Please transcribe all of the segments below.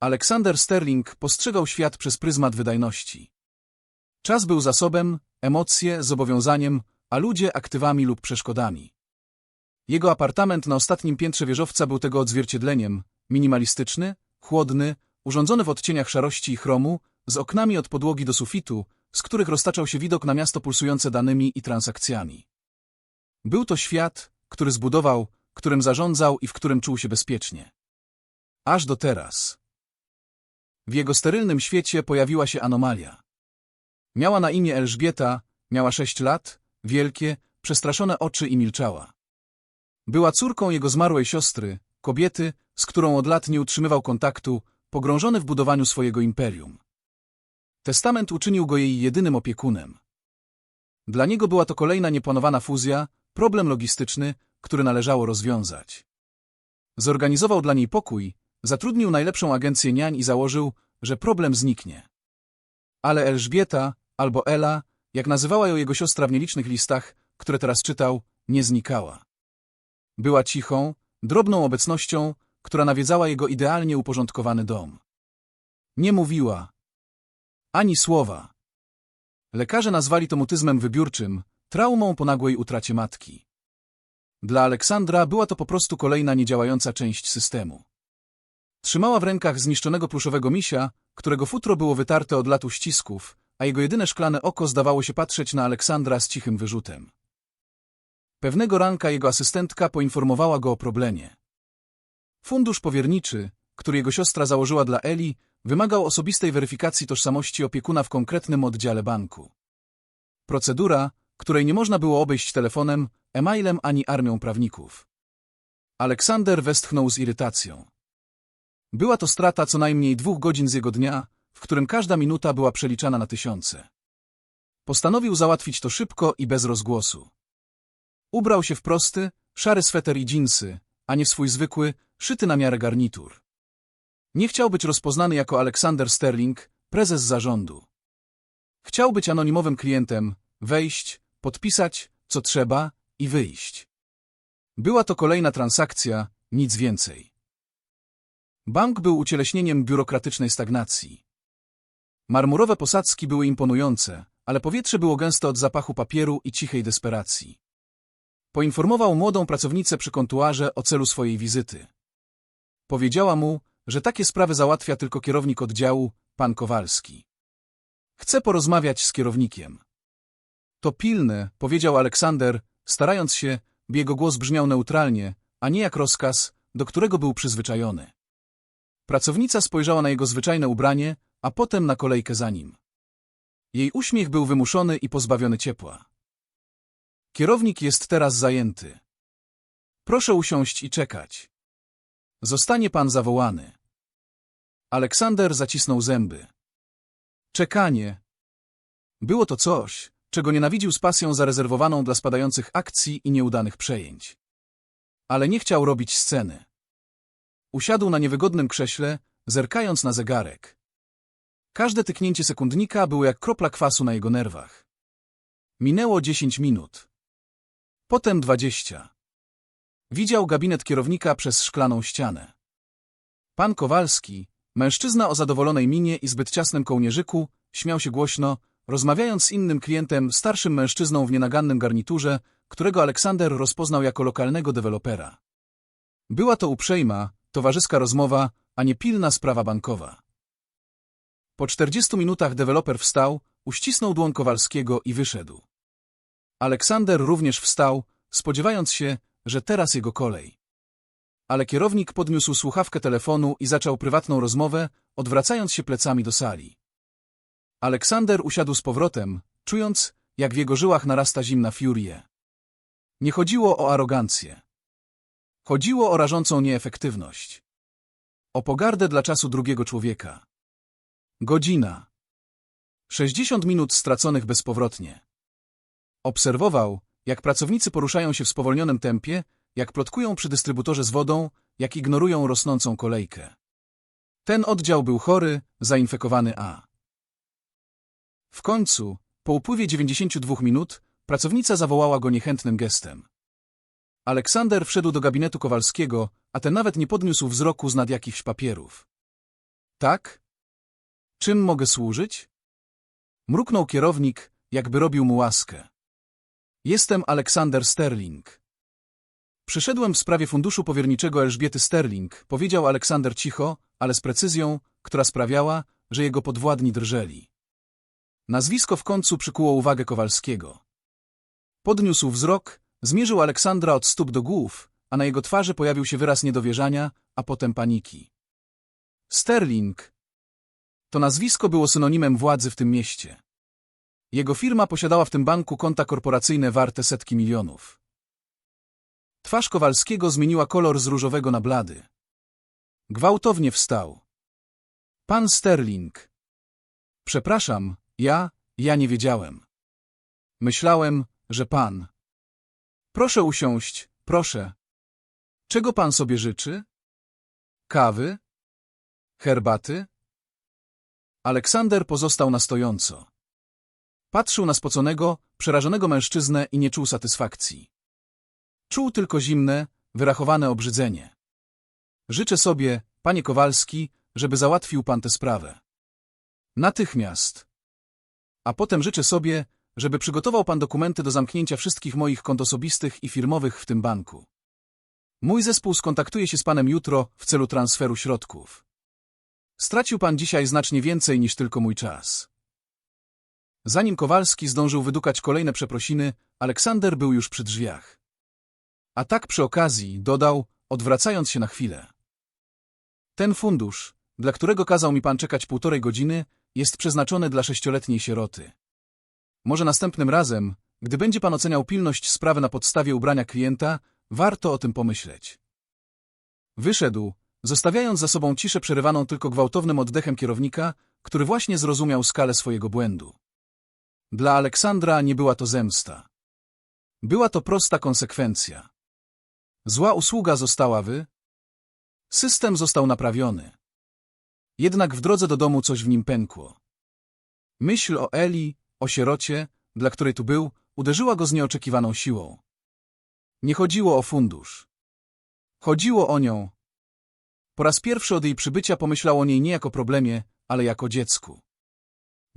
Aleksander Sterling postrzegał świat przez pryzmat wydajności. Czas był zasobem, emocje zobowiązaniem, a ludzie aktywami lub przeszkodami. Jego apartament na ostatnim piętrze wieżowca był tego odzwierciedleniem, minimalistyczny, chłodny, urządzony w odcieniach szarości i chromu, z oknami od podłogi do sufitu, z których roztaczał się widok na miasto pulsujące danymi i transakcjami. Był to świat, który zbudował, którym zarządzał i w którym czuł się bezpiecznie. Aż do teraz. W jego sterylnym świecie pojawiła się anomalia. Miała na imię Elżbieta, miała sześć lat, wielkie, przestraszone oczy i milczała. Była córką jego zmarłej siostry, kobiety, z którą od lat nie utrzymywał kontaktu, pogrążony w budowaniu swojego imperium. Testament uczynił go jej jedynym opiekunem. Dla niego była to kolejna nieplanowana fuzja, problem logistyczny, który należało rozwiązać. Zorganizował dla niej pokój, zatrudnił najlepszą agencję niań i założył, że problem zniknie. Ale Elżbieta, albo Ela, jak nazywała ją jego siostra w nielicznych listach, które teraz czytał, nie znikała. Była cichą, drobną obecnością, która nawiedzała jego idealnie uporządkowany dom. Nie mówiła. Ani słowa. Lekarze nazwali to mutyzmem wybiórczym, traumą po nagłej utracie matki. Dla Aleksandra była to po prostu kolejna niedziałająca część systemu. Trzymała w rękach zniszczonego pluszowego misia, którego futro było wytarte od lat uścisków, a jego jedyne szklane oko zdawało się patrzeć na Aleksandra z cichym wyrzutem. Pewnego ranka jego asystentka poinformowała go o problemie. Fundusz powierniczy, który jego siostra założyła dla Eli, wymagał osobistej weryfikacji tożsamości opiekuna w konkretnym oddziale banku. Procedura, której nie można było obejść telefonem, e-mailem ani armią prawników. Aleksander westchnął z irytacją. Była to strata co najmniej dwóch godzin z jego dnia, w którym każda minuta była przeliczana na tysiące. Postanowił załatwić to szybko i bez rozgłosu. Ubrał się w prosty, szary sweter i dżinsy, a nie swój zwykły, szyty na miarę garnitur. Nie chciał być rozpoznany jako Aleksander Sterling, prezes zarządu. Chciał być anonimowym klientem, wejść, podpisać, co trzeba i wyjść. Była to kolejna transakcja, nic więcej. Bank był ucieleśnieniem biurokratycznej stagnacji. Marmurowe posadzki były imponujące, ale powietrze było gęste od zapachu papieru i cichej desperacji. Poinformował młodą pracownicę przy kontuarze o celu swojej wizyty. Powiedziała mu, że takie sprawy załatwia tylko kierownik oddziału, pan Kowalski. Chcę porozmawiać z kierownikiem. To pilne, powiedział Aleksander, starając się, by jego głos brzmiał neutralnie, a nie jak rozkaz, do którego był przyzwyczajony. Pracownica spojrzała na jego zwyczajne ubranie, a potem na kolejkę za nim. Jej uśmiech był wymuszony i pozbawiony ciepła. Kierownik jest teraz zajęty. Proszę usiąść i czekać. Zostanie pan zawołany. Aleksander zacisnął zęby. Czekanie. Było to coś, czego nienawidził z pasją zarezerwowaną dla spadających akcji i nieudanych przejęć. Ale nie chciał robić sceny. Usiadł na niewygodnym krześle, zerkając na zegarek. Każde tyknięcie sekundnika było jak kropla kwasu na jego nerwach. Minęło dziesięć minut. Potem dwadzieścia. Widział gabinet kierownika przez szklaną ścianę. Pan Kowalski, mężczyzna o zadowolonej minie i zbyt ciasnym kołnierzyku, śmiał się głośno, rozmawiając z innym klientem, starszym mężczyzną w nienagannym garniturze, którego Aleksander rozpoznał jako lokalnego dewelopera. Była to uprzejma, towarzyska rozmowa, a nie pilna sprawa bankowa. Po czterdziestu minutach deweloper wstał, uścisnął dłoń Kowalskiego i wyszedł. Aleksander również wstał, spodziewając się, że teraz jego kolej. Ale kierownik podniósł słuchawkę telefonu i zaczął prywatną rozmowę, odwracając się plecami do sali. Aleksander usiadł z powrotem, czując, jak w jego żyłach narasta zimna furię. Nie chodziło o arogancję. Chodziło o rażącą nieefektywność. O pogardę dla czasu drugiego człowieka. Godzina. Sześćdziesiąt minut straconych bezpowrotnie. Obserwował, jak pracownicy poruszają się w spowolnionym tempie, jak plotkują przy dystrybutorze z wodą, jak ignorują rosnącą kolejkę. Ten oddział był chory, zainfekowany A. W końcu, po upływie 92 minut, pracownica zawołała go niechętnym gestem. Aleksander wszedł do gabinetu Kowalskiego, a ten nawet nie podniósł wzroku z nad jakichś papierów. Tak? Czym mogę służyć? Mruknął kierownik, jakby robił mu łaskę. Jestem Aleksander Sterling. Przyszedłem w sprawie funduszu powierniczego Elżbiety Sterling, powiedział Aleksander cicho, ale z precyzją, która sprawiała, że jego podwładni drżeli. Nazwisko w końcu przykuło uwagę Kowalskiego. Podniósł wzrok, zmierzył Aleksandra od stóp do głów, a na jego twarzy pojawił się wyraz niedowierzania, a potem paniki. Sterling. To nazwisko było synonimem władzy w tym mieście. Jego firma posiadała w tym banku konta korporacyjne warte setki milionów. Twarz Kowalskiego zmieniła kolor z różowego na blady. Gwałtownie wstał. Pan Sterling. Przepraszam, ja, ja nie wiedziałem. Myślałem, że pan. Proszę usiąść, proszę. Czego pan sobie życzy? Kawy? Herbaty? Aleksander pozostał na stojąco. Patrzył na spoconego, przerażonego mężczyznę i nie czuł satysfakcji. Czuł tylko zimne, wyrachowane obrzydzenie. Życzę sobie, panie Kowalski, żeby załatwił pan tę sprawę. Natychmiast. A potem życzę sobie, żeby przygotował pan dokumenty do zamknięcia wszystkich moich kont osobistych i firmowych w tym banku. Mój zespół skontaktuje się z panem jutro w celu transferu środków. Stracił pan dzisiaj znacznie więcej niż tylko mój czas. Zanim Kowalski zdążył wydukać kolejne przeprosiny, Aleksander był już przy drzwiach. A tak przy okazji, dodał, odwracając się na chwilę. Ten fundusz, dla którego kazał mi pan czekać półtorej godziny, jest przeznaczony dla sześcioletniej sieroty. Może następnym razem, gdy będzie pan oceniał pilność sprawy na podstawie ubrania klienta, warto o tym pomyśleć. Wyszedł, zostawiając za sobą ciszę przerywaną tylko gwałtownym oddechem kierownika, który właśnie zrozumiał skalę swojego błędu. Dla Aleksandra nie była to zemsta. Była to prosta konsekwencja. Zła usługa została wy... System został naprawiony. Jednak w drodze do domu coś w nim pękło. Myśl o Eli, o sierocie, dla której tu był, uderzyła go z nieoczekiwaną siłą. Nie chodziło o fundusz. Chodziło o nią. Po raz pierwszy od jej przybycia pomyślał o niej nie jako problemie, ale jako dziecku.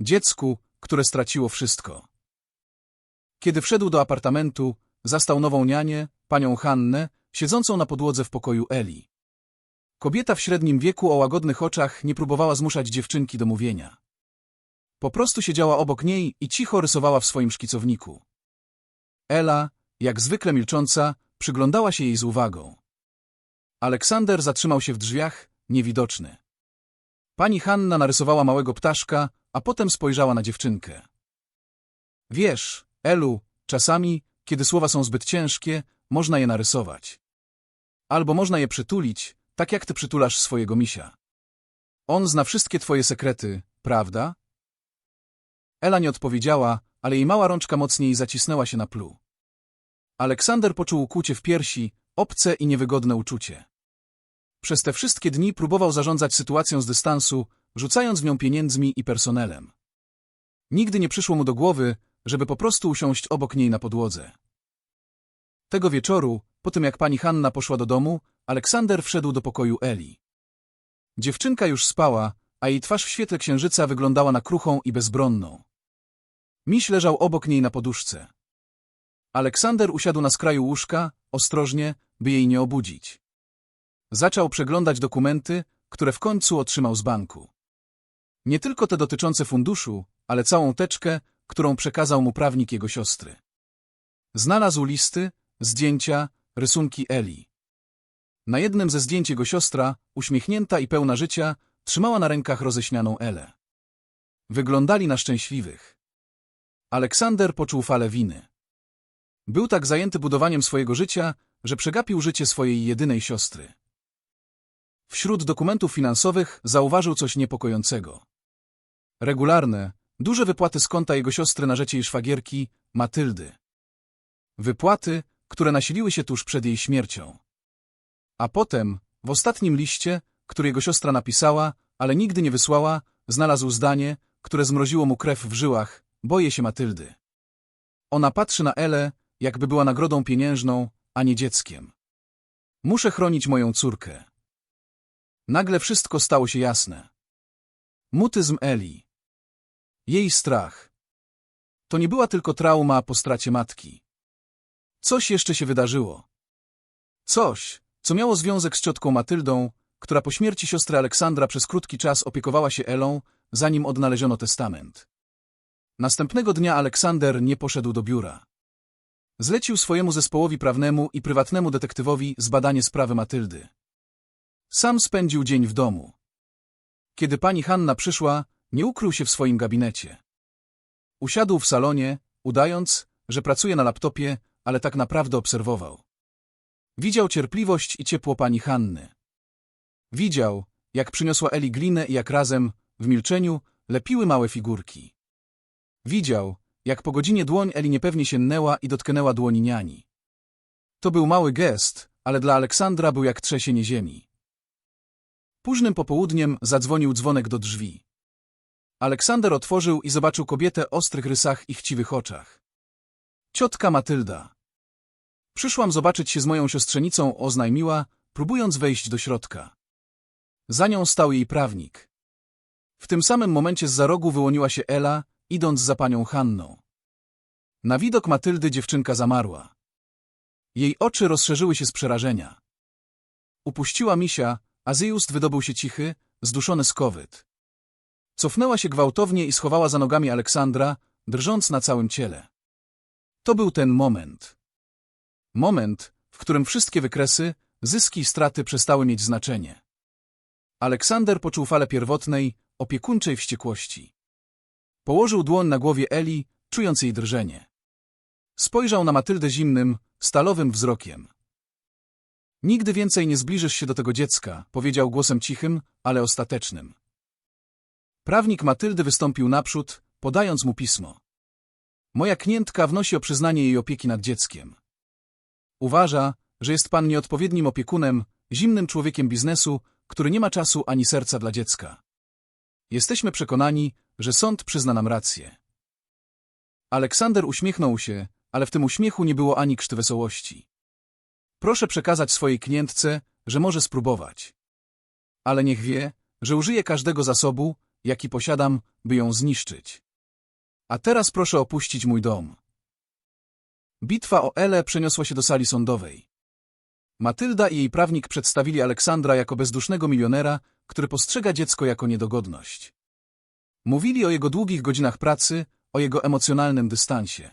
Dziecku, które straciło wszystko. Kiedy wszedł do apartamentu, zastał nową nianię, panią Hannę, siedzącą na podłodze w pokoju Eli. Kobieta w średnim wieku o łagodnych oczach nie próbowała zmuszać dziewczynki do mówienia. Po prostu siedziała obok niej i cicho rysowała w swoim szkicowniku. Ela, jak zwykle milcząca, przyglądała się jej z uwagą. Aleksander zatrzymał się w drzwiach, niewidoczny. Pani Hanna narysowała małego ptaszka, a potem spojrzała na dziewczynkę. Wiesz, Elu, czasami, kiedy słowa są zbyt ciężkie, można je narysować. Albo można je przytulić, tak jak ty przytulasz swojego misia. On zna wszystkie twoje sekrety, prawda? Ela nie odpowiedziała, ale jej mała rączka mocniej zacisnęła się na plu. Aleksander poczuł kłucie w piersi, obce i niewygodne uczucie. Przez te wszystkie dni próbował zarządzać sytuacją z dystansu, rzucając w nią pieniędzmi i personelem. Nigdy nie przyszło mu do głowy, żeby po prostu usiąść obok niej na podłodze. Tego wieczoru, po tym jak pani Hanna poszła do domu, Aleksander wszedł do pokoju Eli. Dziewczynka już spała, a jej twarz w świetle księżyca wyglądała na kruchą i bezbronną. Miś leżał obok niej na poduszce. Aleksander usiadł na skraju łóżka, ostrożnie, by jej nie obudzić. Zaczął przeglądać dokumenty, które w końcu otrzymał z banku. Nie tylko te dotyczące funduszu, ale całą teczkę, którą przekazał mu prawnik jego siostry. Znalazł listy, zdjęcia, rysunki Eli. Na jednym ze zdjęć jego siostra, uśmiechnięta i pełna życia, trzymała na rękach roześnianą Elę. Wyglądali na szczęśliwych. Aleksander poczuł falę winy. Był tak zajęty budowaniem swojego życia, że przegapił życie swojej jedynej siostry. Wśród dokumentów finansowych zauważył coś niepokojącego. Regularne, duże wypłaty z konta jego siostry na rzecz jej szwagierki, Matyldy. Wypłaty, które nasiliły się tuż przed jej śmiercią. A potem, w ostatnim liście, który jego siostra napisała, ale nigdy nie wysłała, znalazł zdanie, które zmroziło mu krew w żyłach, boję się Matyldy. Ona patrzy na Elę, jakby była nagrodą pieniężną, a nie dzieckiem. Muszę chronić moją córkę. Nagle wszystko stało się jasne. Mutyzm Eli. Jej strach. To nie była tylko trauma po stracie matki. Coś jeszcze się wydarzyło. Coś, co miało związek z ciotką Matyldą, która po śmierci siostry Aleksandra przez krótki czas opiekowała się Elą, zanim odnaleziono testament. Następnego dnia Aleksander nie poszedł do biura. Zlecił swojemu zespołowi prawnemu i prywatnemu detektywowi zbadanie sprawy Matyldy. Sam spędził dzień w domu. Kiedy pani Hanna przyszła, nie ukrył się w swoim gabinecie. Usiadł w salonie, udając, że pracuje na laptopie, ale tak naprawdę obserwował. Widział cierpliwość i ciepło pani Hanny. Widział, jak przyniosła Eli glinę i jak razem, w milczeniu, lepiły małe figurki. Widział, jak po godzinie dłoń Eli niepewnie sięgnęła i dotknęła dłoni niani. To był mały gest, ale dla Aleksandra był jak trzesienie ziemi. Późnym popołudniem zadzwonił dzwonek do drzwi. Aleksander otworzył i zobaczył kobietę o ostrych rysach i chciwych oczach. Ciotka Matylda. Przyszłam zobaczyć się z moją siostrzenicą, oznajmiła, próbując wejść do środka. Za nią stał jej prawnik. W tym samym momencie z za rogu wyłoniła się Ela, idąc za panią Hanną. Na widok Matyldy dziewczynka zamarła. Jej oczy rozszerzyły się z przerażenia. Upuściła misia, a z wydobył się cichy, zduszony skowyt. Cofnęła się gwałtownie i schowała za nogami Aleksandra, drżąc na całym ciele. To był ten moment. Moment, w którym wszystkie wykresy, zyski i straty przestały mieć znaczenie. Aleksander poczuł falę pierwotnej, opiekuńczej wściekłości. Położył dłoń na głowie Eli, czując jej drżenie. Spojrzał na Matyldę zimnym, stalowym wzrokiem. Nigdy więcej nie zbliżysz się do tego dziecka, powiedział głosem cichym, ale ostatecznym. Prawnik Matyldy wystąpił naprzód, podając mu pismo. Moja klientka wnosi o przyznanie jej opieki nad dzieckiem. Uważa, że jest pan nieodpowiednim opiekunem, zimnym człowiekiem biznesu, który nie ma czasu ani serca dla dziecka. Jesteśmy przekonani, że sąd przyzna nam rację. Aleksander uśmiechnął się, ale w tym uśmiechu nie było ani krzty wesołości. Proszę przekazać swojej klientce, że może spróbować. Ale niech wie, że użyję każdego zasobu, jaki posiadam, by ją zniszczyć. A teraz proszę opuścić mój dom. Bitwa o Ele przeniosła się do sali sądowej. Matylda i jej prawnik przedstawili Aleksandra jako bezdusznego milionera, który postrzega dziecko jako niedogodność. Mówili o jego długich godzinach pracy, o jego emocjonalnym dystansie.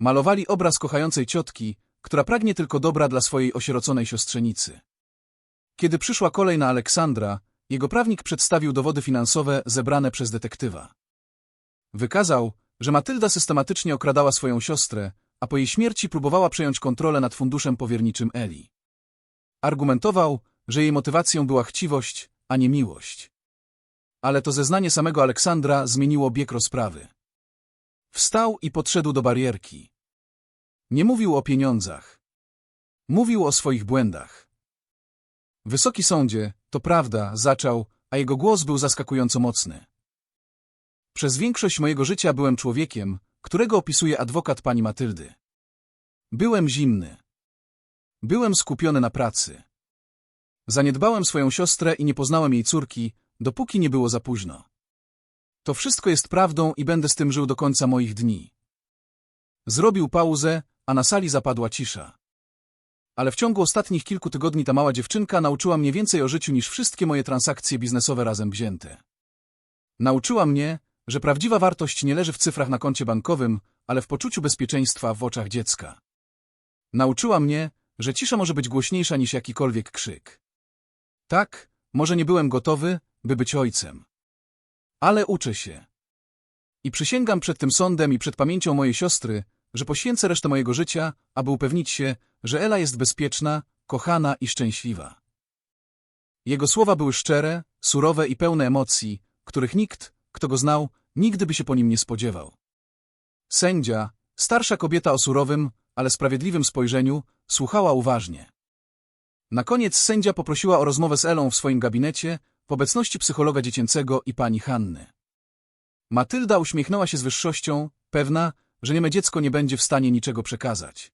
Malowali obraz kochającej ciotki, która pragnie tylko dobra dla swojej osieroconej siostrzenicy. Kiedy przyszła kolej na Aleksandra, jego prawnik przedstawił dowody finansowe zebrane przez detektywa. Wykazał, że Matylda systematycznie okradała swoją siostrę, a po jej śmierci próbowała przejąć kontrolę nad funduszem powierniczym Eli. Argumentował, że jej motywacją była chciwość, a nie miłość. Ale to zeznanie samego Aleksandra zmieniło bieg rozprawy. Wstał i podszedł do barierki. Nie mówił o pieniądzach. Mówił o swoich błędach. Wysoki sądzie, to prawda, zaczął, a jego głos był zaskakująco mocny. Przez większość mojego życia byłem człowiekiem, którego opisuje adwokat pani Matyldy. Byłem zimny. Byłem skupiony na pracy. Zaniedbałem swoją siostrę i nie poznałem jej córki, dopóki nie było za późno. To wszystko jest prawdą i będę z tym żył do końca moich dni. Zrobił pauzę, a na sali zapadła cisza. Ale w ciągu ostatnich kilku tygodni ta mała dziewczynka nauczyła mnie więcej o życiu niż wszystkie moje transakcje biznesowe razem wzięte. Nauczyła mnie, że prawdziwa wartość nie leży w cyfrach na koncie bankowym, ale w poczuciu bezpieczeństwa w oczach dziecka. Nauczyła mnie, że cisza może być głośniejsza niż jakikolwiek krzyk. Tak, może nie byłem gotowy, by być ojcem. Ale uczę się. I przysięgam przed tym sądem i przed pamięcią mojej siostry, że poświęcę resztę mojego życia, aby upewnić się, że Ela jest bezpieczna, kochana i szczęśliwa. Jego słowa były szczere, surowe i pełne emocji, których nikt, kto go znał, nigdy by się po nim nie spodziewał. Sędzia, starsza kobieta o surowym, ale sprawiedliwym spojrzeniu, słuchała uważnie. Na koniec sędzia poprosiła o rozmowę z Elą w swoim gabinecie, w obecności psychologa dziecięcego i pani Hanny. Matylda uśmiechnęła się z wyższością, pewna, że nieme dziecko nie będzie w stanie niczego przekazać.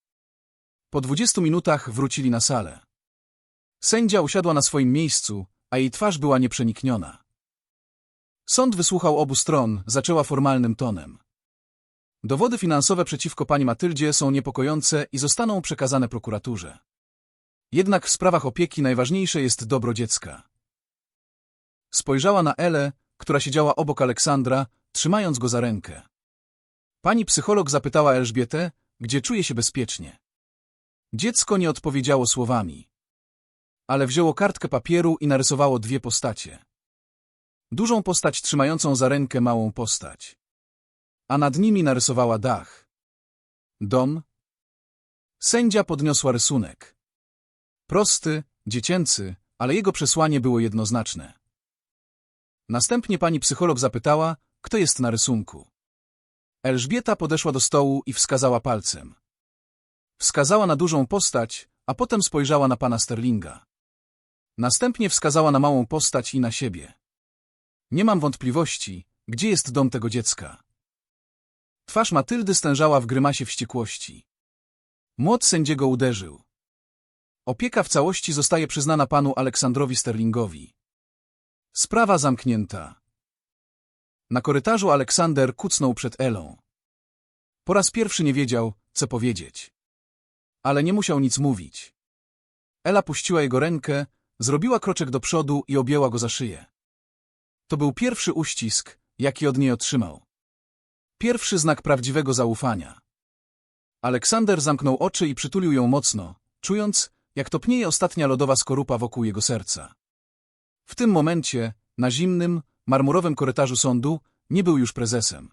Po dwudziestu minutach wrócili na salę. Sędzia usiadła na swoim miejscu, a jej twarz była nieprzenikniona. Sąd wysłuchał obu stron, zaczęła formalnym tonem. Dowody finansowe przeciwko pani Matyldzie są niepokojące i zostaną przekazane prokuraturze. Jednak w sprawach opieki najważniejsze jest dobro dziecka. Spojrzała na Elę, która siedziała obok Aleksandra, trzymając go za rękę. Pani psycholog zapytała Elżbietę, gdzie czuje się bezpiecznie. Dziecko nie odpowiedziało słowami. Ale wzięło kartkę papieru i narysowało dwie postacie. Dużą postać trzymającą za rękę małą postać. A nad nimi narysowała dach. Dom. Sędzia podniosła rysunek. Prosty, dziecięcy, ale jego przesłanie było jednoznaczne. Następnie pani psycholog zapytała, kto jest na rysunku. Elżbieta podeszła do stołu i wskazała palcem. Wskazała na dużą postać, a potem spojrzała na pana Sterlinga. Następnie wskazała na małą postać i na siebie. Nie mam wątpliwości, gdzie jest dom tego dziecka. Twarz Matyldy stężała w grymasie wściekłości. Młot sędziego uderzył. Opieka w całości zostaje przyznana panu Aleksandrowi Sterlingowi. Sprawa zamknięta. Na korytarzu Aleksander kucnął przed Elą. Po raz pierwszy nie wiedział, co powiedzieć. Ale nie musiał nic mówić. Ela puściła jego rękę, zrobiła kroczek do przodu i objęła go za szyję. To był pierwszy uścisk, jaki od niej otrzymał. Pierwszy znak prawdziwego zaufania. Aleksander zamknął oczy i przytulił ją mocno, czując, jak topnieje ostatnia lodowa skorupa wokół jego serca. W tym momencie, na zimnym, marmurowym korytarzu sądu, nie był już prezesem.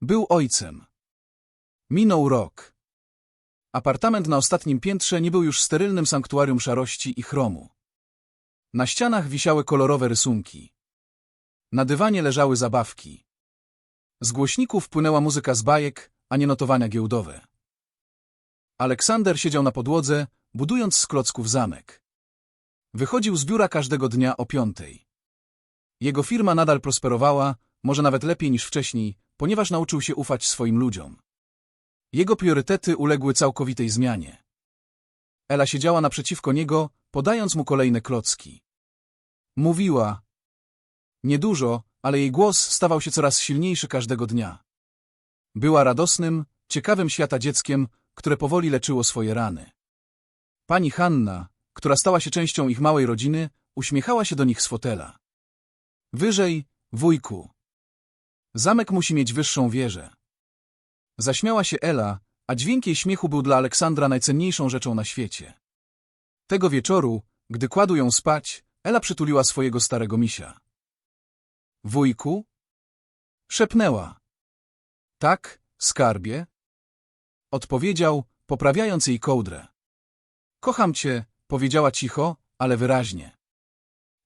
Był ojcem. Minął rok. Apartament na ostatnim piętrze nie był już sterylnym sanktuarium szarości i chromu. Na ścianach wisiały kolorowe rysunki. Na dywanie leżały zabawki. Z głośników płynęła muzyka z bajek, a nie notowania giełdowe. Aleksander siedział na podłodze, budując z klocków zamek. Wychodził z biura każdego dnia o piątej. Jego firma nadal prosperowała, może nawet lepiej niż wcześniej, ponieważ nauczył się ufać swoim ludziom. Jego priorytety uległy całkowitej zmianie. Ela siedziała naprzeciwko niego, podając mu kolejne klocki. Mówiła. Niedużo, ale jej głos stawał się coraz silniejszy każdego dnia. Była radosnym, ciekawym świata dzieckiem, które powoli leczyło swoje rany. Pani Hanna, która stała się częścią ich małej rodziny, uśmiechała się do nich z fotela. Wyżej, wujku. Zamek musi mieć wyższą wieżę. Zaśmiała się Ela, a dźwięk jej śmiechu był dla Aleksandra najcenniejszą rzeczą na świecie. Tego wieczoru, gdy kładł ją spać, Ela przytuliła swojego starego misia. Wujku? Szepnęła. Tak, skarbie? Odpowiedział, poprawiając jej kołdrę. Kocham cię, powiedziała cicho, ale wyraźnie.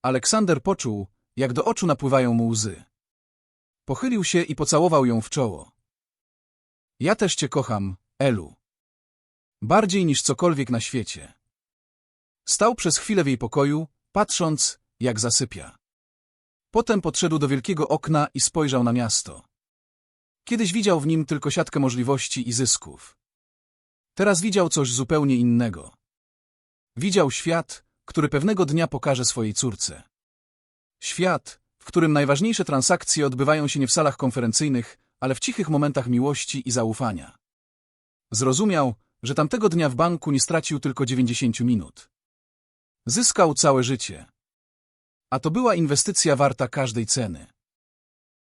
Aleksander poczuł, jak do oczu napływają mu łzy. Pochylił się i pocałował ją w czoło. Ja też cię kocham, Elu. Bardziej niż cokolwiek na świecie. Stał przez chwilę w jej pokoju, patrząc, jak zasypia. Potem podszedł do wielkiego okna i spojrzał na miasto. Kiedyś widział w nim tylko siatkę możliwości i zysków. Teraz widział coś zupełnie innego. Widział świat, który pewnego dnia pokaże swojej córce. Świat, w którym najważniejsze transakcje odbywają się nie w salach konferencyjnych, ale w cichych momentach miłości i zaufania. Zrozumiał, że tamtego dnia w banku nie stracił tylko 90 minut. Zyskał całe życie. A to była inwestycja warta każdej ceny.